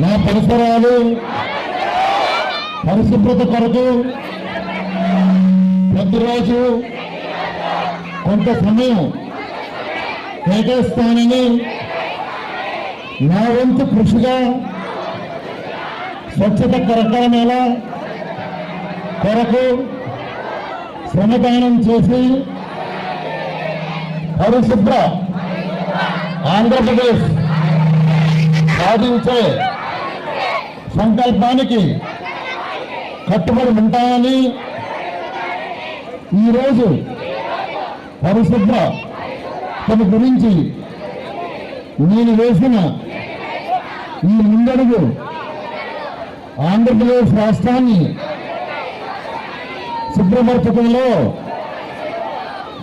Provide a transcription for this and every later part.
నా పరిసరాలు పరిశుభ్రత కొరకు ప్రతిరోజు కొంత సమయం కేటాయిస్తానని నా వంతు కృషిగా స్వచ్ఛత కార్యక్రమాల కొరకు శ్రమదానం చేసి పరిశుభ్ర ఆంధ్రప్రదేశ్ సాధించే సంకల్పానికి కట్టుబడి ఉంటాయని ఈరోజు పరిశుభ్ర తన గురించి నేను వేసిన ఈ ముందడుగు ఆంధ్రప్రదేశ్ రాష్ట్రాన్ని శుభ్రపరచడంలో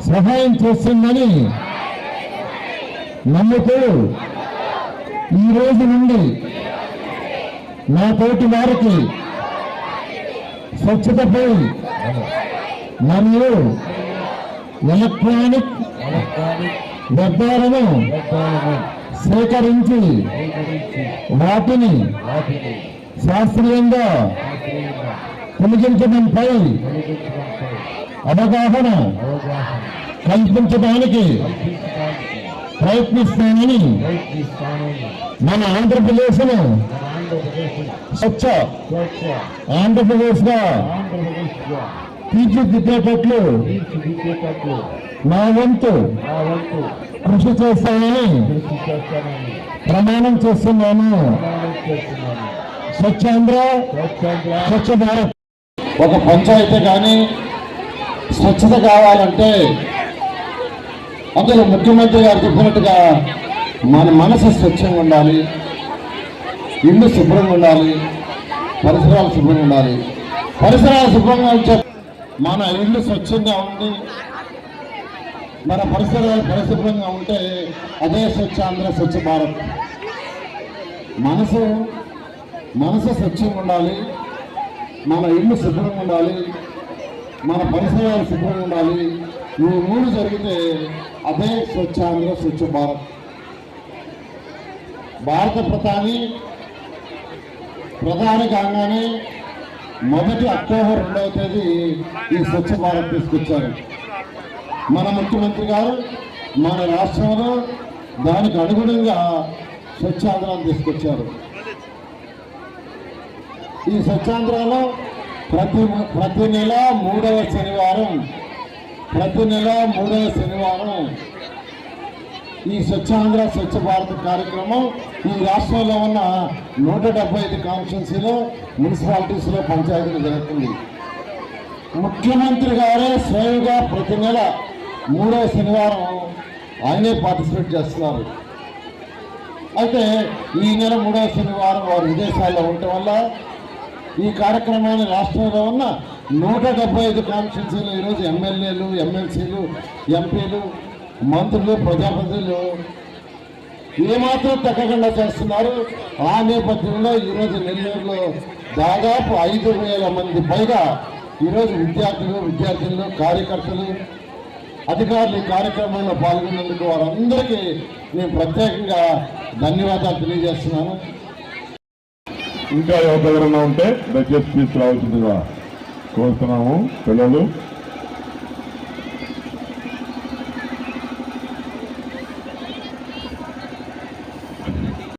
సహాయం చేస్తుందని నమ్ముతూ ఈ రోజు నుండి నా తోటి వారికి స్వచ్ఛతపై మరియు ఎలక్ట్రానిక్ వ్యర్థాలను సేకరించి వాటిని శాస్త్రీయంగా తొలగించడంపై అవగాహన కల్పించడానికి ప్రయత్నిస్తానని మన ఆంధ్రప్రదేశ్ను స్వచ్ఛ ఆంధ్రప్రదేశ్గా తీర్చిదిద్దేటట్లు నా వంతు కృషి చేస్తానని ప్రమాణం చేస్తున్నాను. స్వచ్ఛాంధ్ర స్వచ్ఛ భారత్. ఒక పంచాయతీ కానీ స్వచ్ఛత కావాలంటే అందులో ముఖ్యమంత్రి గారు చెప్పినట్టుగా మన మనసు స్వచ్ఛంగా ఉండాలి. ఇల్లు శుభ్రంగా ఉండాలి పరిసరాలు శుభ్రంగా ఉండాలి. పరిసరాలు శుభ్రంగా ఉంచే మన ఇల్లు స్వచ్ఛంగా ఉండి మన పరిసరాలు పరిశుభ్రంగా ఉంటే అదే స్వచ్ఛ ఆంధ్ర స్వచ్ఛ భారత్. మనసు మనసు స్వచ్ఛంగా ఉండాలి. మన ఇల్లు శుభ్రంగా ఉండాలి. మన పరిసరాలు శుభ్రంగా ఉండాలి. ఈ మూడు జరిగితే అదే స్వచ్ఛ ఆంధ్ర స్వచ్ఛ భారత్. భారత ప్రధాని ప్రధాని కాగానే మొదటి అక్టోబర్ రెండవ తేదీ ఈ స్వచ్ఛ భారత్ తీసుకొచ్చారు. మన ముఖ్యమంత్రి గారు మన రాష్ట్రంలో దానికి అనుగుణంగా స్వచ్ఛాంధ్రాన్ని తీసుకొచ్చారు. ఈ స్వచ్ఛాంధ్రలో ప్రతి ప్రతి నెల మూడవ శనివారం ప్రతి నెల మూడవ శనివారం ఈ స్వచ్ఛాంధ్ర స్వచ్ఛ భారత్ కార్యక్రమం ఈ రాష్ట్రంలో ఉన్న నూట డెబ్బై ఐదు కాన్స్టిట్యున్సీలో మున్సిపాలిటీస్లో పంచాయతీలు జరుగుతుంది. ముఖ్యమంత్రి గారే స్వయంగా ప్రతి నెల మూడో శనివారం ఆయనే పార్టిసిపేట్ చేస్తున్నారు. అయితే ఈ నెల మూడో శనివారం వారు విదేశాల్లో ఉండటం వల్ల ఈ కార్యక్రమాన్ని రాష్ట్రంలో ఉన్న నూట డెబ్బై ఐదు కాన్స్టిట్యున్సీలు ఈరోజు ఎమ్మెల్యేలు ఎమ్మెల్సీలు ఎంపీలు మంత్రులు ప్రజాప్రతినిధులు ఏమాత్రం తగ్గకుండా చేస్తున్నారు. ఆ నేపథ్యంలో ఈరోజు నెల్లూరులో దాదాపు ఐదు వేల మంది పైగా ఈరోజు విద్యార్థులు విద్యార్థులు కార్యకర్తలు అధికారులు ఈ కార్యక్రమంలో పాల్గొన్నందుకు వారందరికీ నేను ప్రత్యేకంగా ధన్యవాదాలు తెలియజేస్తున్నాను. ఇంకా ఎవరి దగ్గర ఉంటే దయచేసి తీసుకురావాల్సిందిగా కోరుతున్నాము పిల్లలు.